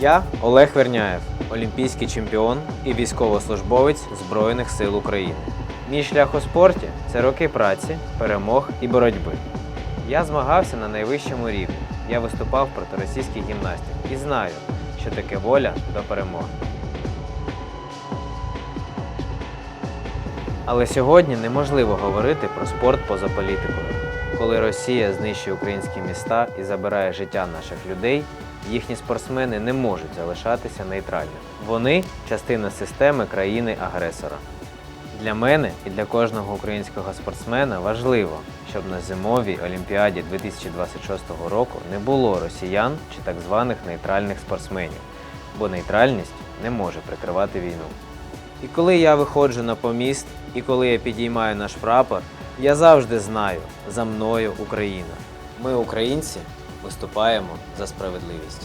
Я Олег Верняєв, олімпійський чемпіон і військовослужбовець Збройних сил України. Мій шлях у спорті це роки праці, перемог і боротьби. Я змагався на найвищому рівні. Я виступав проти російських гімнастів і знаю, що таке воля до перемоги. Але сьогодні неможливо говорити про спорт поза політикою. Коли Росія знищує українські міста і забирає життя наших людей, їхні спортсмени не можуть залишатися нейтральними. Вони частина системи країни-агресора. Для мене і для кожного українського спортсмена важливо, щоб на зимовій Олімпіаді 2026 року не було росіян чи так званих нейтральних спортсменів, бо нейтральність не може прикривати війну. І коли я виходжу на поміст, і коли я підіймаю наш прапор, я завжди знаю за мною Україна. Ми, українці, виступаємо за справедливість.